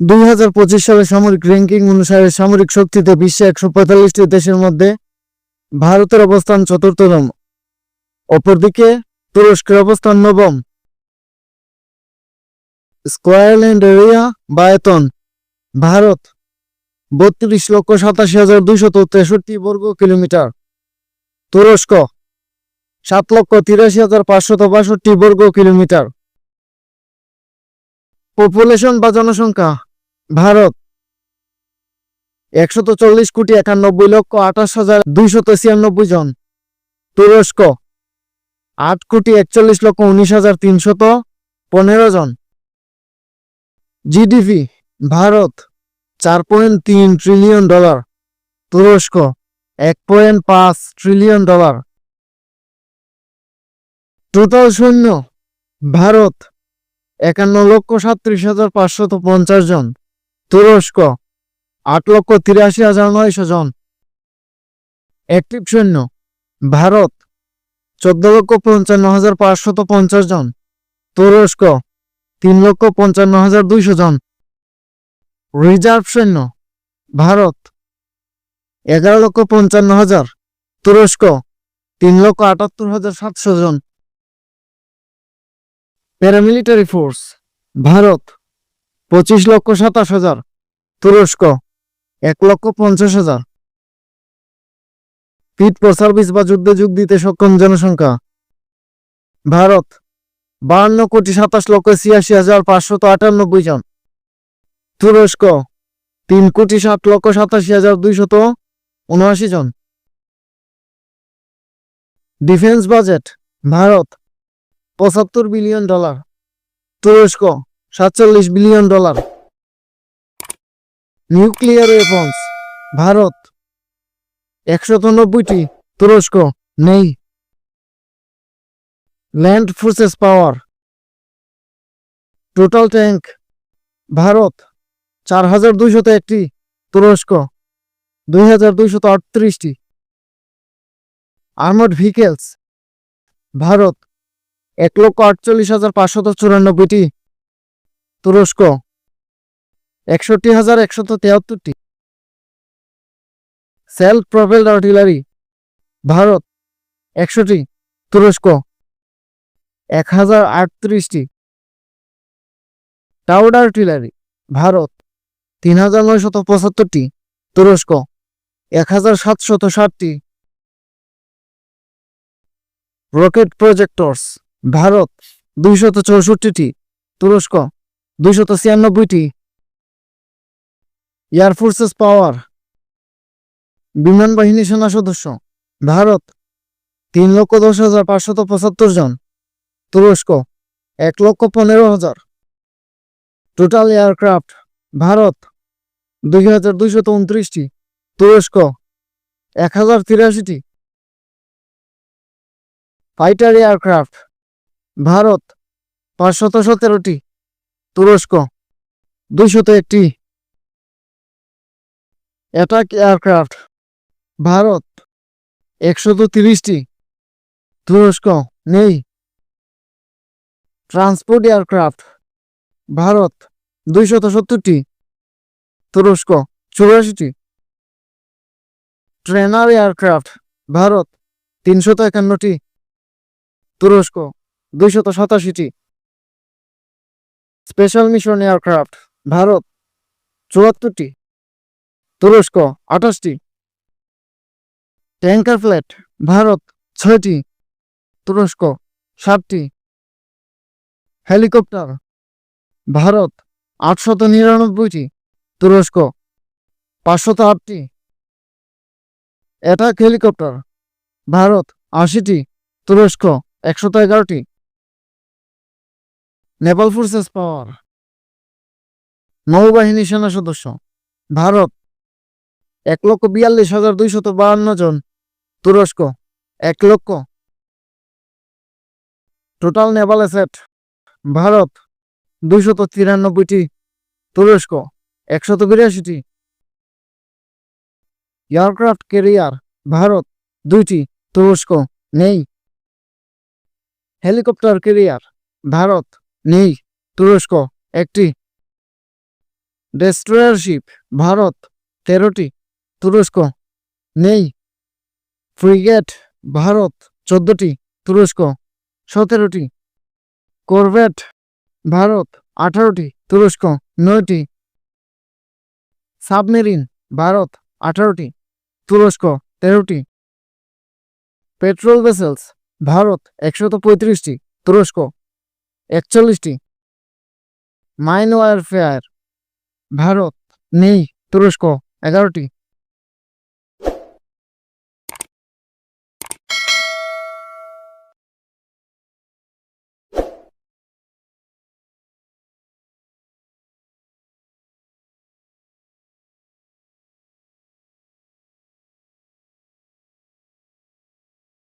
দুই পঁচিশ সালের সামরিক র্যাঙ্কিং অনুসারে সামরিক শক্তিতে বিশ্বে একশো পঁয়তাল্লিশটি দেশের মধ্যে ভারতের অবস্থান চতুর্থতম। অপরদিকে তুরস্কের অবস্থান নবম। স্কোয়ারল্যান্ড এরিয়া বায়তন। ভারত বত্রিশ লক্ষ সাতাশি হাজার দুইশত তেষট্টি বর্গ কিলোমিটার। তুরস্ক সাত লক্ষ তিরাশি হাজার পাঁচশত বাষট্টি বর্গ কিলোমিটার। পপুলেশন বা জনসংখ্যা ভারত। একশত চল্লিশ কোটি একানব্বই লক্ষ আঠাশ হাজার দুইশত ছিয়ানব্বই জন। তুরস্ক, আট কোটি একচল্লিশ লক্ষ উনিশ হাজার তিনশত পনেরো জন। জিডিপি, ভারত, চার পয়েন্ট তিন ট্রিলিয়ন ডলার। তুরস্ক, এক পয়েন্ট পাঁচ ট্রিলিয়ন ডলার। টোটাল সৈন্য, ভারত, একান্ন লক্ষ সাত্রিশ হাজার পাঁচশত পঞ্চাশ জন। তুরস্ক, আট লক্ষ তিরাশি হাজার নয়শো জন। অ্যাক্টিভ সৈন্য, ভারত, চোদ্দ লক্ষ পঞ্চান্ন হাজার পাঁচশত পঞ্চাশ জন। তুরস্ক, তিন লক্ষ পঞ্চান্ন হাজার দুইশো জন। রিজার্ভ সৈন্য, ভারত, এগারো লক্ষ পঞ্চান্ন হাজার। তুরস্ক, তিন লক্ষ আটাত্তর হাজার সাতশো জন। প্যারামিলিটারি ফোর্স ভারত, পঁচিশ লক্ষ সাতাশ হাজার। তুরস্ক, এক লক্ষ পঞ্চাশ হাজার। পিট ফর সার্ভিস বা যুদ্ধে যোগ দিতে সক্ষম জনসংখ্যা। ভারত, বাহান্ন কোটি সাতাশ লক্ষ ছিয়াশি হাজার পাঁচশত আটানব্বই জন। তুরস্ক, তিন কোটি সাত লক্ষ সাতাশি হাজার দুইশত উনআশি জন। ডিফেন্স বাজেট, ভারত, পঁচাত্তর বিলিয়ন ডলার। তুরস্ক, সাতচল্লিশ billion dollar. Nuclear weapons Bharat. একশত নব্বইটি তুরস্ক, নেই। Land forces power, total tank Bharat. চার হাজার দুইশত একটি তুরস্ক, দুই হাজার দুইশত আটত্রিশটি। Armed vehicles, Bharat. এক লক্ষ আটচল্লিশ হাজার পাঁচশত চুরানব্বইটি তুরস্ক। একষট্টি হাজার একশত তেহাত্তরটি সেলফ প্রপেলড আর্টিলারি, ভারত, একশোটি। তুরস্ক এক হাজার আটত্রিশটি। টাউড আর্টিলারি, ভারত তিন হাজার নয়শত পঁচাত্তরটি। তুরস্ক এক হাজার সাতশত ষাটটি। রকেট প্রজেক্টরস, ভারত, দুইশত চৌষট্টিটি। তুরস্ক, দুইশত ছিয়ানব্বইটি। এয়ারফোর্সেস পাওয়ার বিমান বাহিনী সেনা সদস্য। ভারত, তিন লক্ষ দশ হাজার পাঁচশত পঁচাত্তর জন। তুরস্ক, এক লক্ষ পনেরো হাজার। টোটাল এয়ারক্রাফট ভারত, দুই হাজার দুইশত উনত্রিশটি। তুরস্ক, এক হাজার তিরাশিটি। ফাইটার এয়ারক্রাফট ভারত, পাঁচশত সতেরোটি। তুরস্ক, দুইশত একটি। অ্যাটাক এয়ারক্রাফট ভারত একশত তিরিশটি তুরস্ক নেই ট্রান্সপোর্ট এয়ারক্রাফট ভারত দুইশত সত্তরটি তুরস্ক চৌরাশিটি ট্রেনার এয়ারক্রাফট ভারত তিনশত একান্নটি তুরস্ক দুইশত সাতাশিটি স্পেশাল মিশন এয়ারক্রাফট ভারত চুয়াত্তরটি তুরস্ক, আঠাশটি। ট্যাঙ্কার ফ্ল্যাট, ভারত, ছয়টি। তুরস্ক, সাতটি। হেলিকপ্টার, ভারত, আটশত নিরানব্বইটি। তুরস্ক, পাঁচশত আটটি। অ্যাটাক হেলিকপ্টার, ভারত, আশিটি। তুরস্ক, একশত এগারোটি। নেপাল ফোর্সেস পাওয়ার, নৌবাহিনী সেনা সদস্য, ভারত এক লক্ষ বিয়াল্লিশ হাজার দুইশত বাহান্ন জন তুরস্ক, এক লক্ষ। টোটাল নেভাল অ্যাসেট ভারত, দুইশত তিরানব্বইটি, তুরস্ক, একশত বিরাশিটি। এয়ারক্রাফট কেরিয়ার ভারত, দুইটি, তুরস্ক, নেই। হেলিকপ্টার কেরিয়ার ভারত, নেই, তুরস্ক, একটি। ডেস্ট্রয়ার শিপ ভারত, তেরোটি। তুরস্ক। নেই। ফ্রিগেট, ভারত, চোদ্দটি। তুরস্ক, সতেরোটি। করভেট, ভারত, আঠারোটি। তুরস্ক, নয়টি। সাবমেরিন, ভারত, আঠারোটি। তুরস্ক, তেরোটি। পেট্রোল ভেসেলস, ভারত, একশত পঁয়ত্রিশটি। তুরস্ক, একচল্লিশটি। মাইন ওয়ারফেয়ার, ভারত, নেই। তুরস্ক, এগারোটি।